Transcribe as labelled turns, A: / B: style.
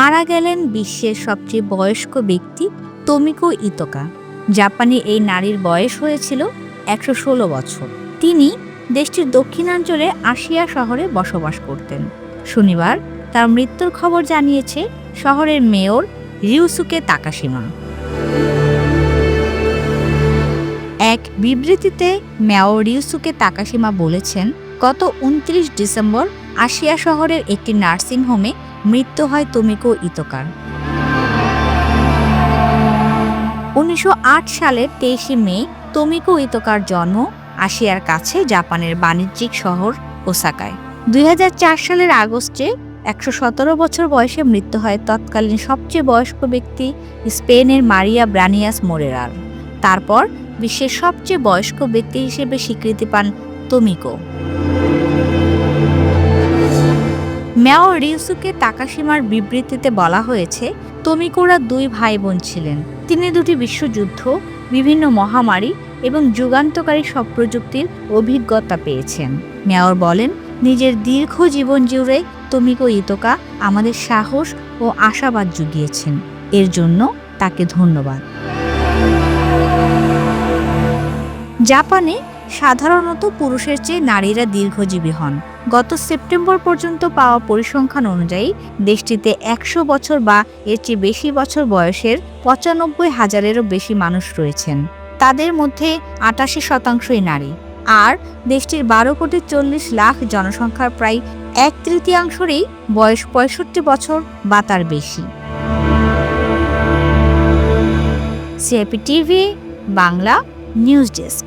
A: মারা গেলেন বিশ্বের সবচেয়ে বয়স্ক ব্যক্তি তোমিকো ইতোকা। জাপানে এই নারীর বয়স হয়েছিল একশো ষোলো বছর। তিনি দেশটির দক্ষিণাঞ্চলে আশিয়া শহরে বসবাস করতেন। শনিবার তার মৃত্যুর খবর জানিয়েছে শহরের মেয়র রিউসুকে তাকাশিমা। এক বিবৃতিতে মেয়র রিউসুকে তাকাশিমা বলেছেন, গত উনত্রিশ ডিসেম্বর আশিয়া শহরের একটি নার্সিংহোমে মৃত্যু হয় তোমিকো ইতোকার। উনিশশো সালের তেইশে মে তোমিকো ইতোকার জন্ম আশিয়ার কাছে জাপানের বাণিজ্যিক শহর ওসাকায়। দুই হাজার চার সালের আগস্টে একশো সতেরো বছর বয়সে মৃত্যু হয় তৎকালীন সবচেয়ে বয়স্ক ব্যক্তি স্পেনের মারিয়া ব্রানিয়াস মোরেরার। তারপর বিশ্বের সবচেয়ে বয়স্ক ব্যক্তি হিসেবে স্বীকৃতি পান তোমিকো। মেয়র রিউসুকে তাকাশিমার বিবৃতিতে বলা হয়েছে, তমিকোরা দুই ভাই বোন ছিলেন। তিনি দুটি বিশ্বযুদ্ধ, বিভিন্ন মহামারী এবং যুগান্তকারী সব প্রযুক্তির অভিজ্ঞতা পেয়েছেন। মেয়র বলেন, নিজের দীর্ঘ জীবন জুড়ে তমিকো ইতোকা আমাদের সাহস ও আশাবাদ জুগিয়েছেন। এর জন্য তাকে ধন্যবাদ। জাপানে সাধারণত পুরুষের চেয়ে নারীরা দীর্ঘজীবী হন। গত সেপ্টেম্বর পর্যন্ত পাওয়া পরিসংখ্যান অনুযায়ী দেশটিতে একশো বছর বা এর চেয়ে বেশি বছর বয়সের পঁচানব্বই হাজারেরও বেশি মানুষ রয়েছেন। তাদের মধ্যে আটাশি শতাংশই নারী। আর দেশটির বারো কোটি চল্লিশ লাখ জনসংখ্যার প্রায় এক তৃতীয়াংশেরই বয়স পঁয়ষট্টি বছর বা তার বেশি। CAP TV, Bangla news desk.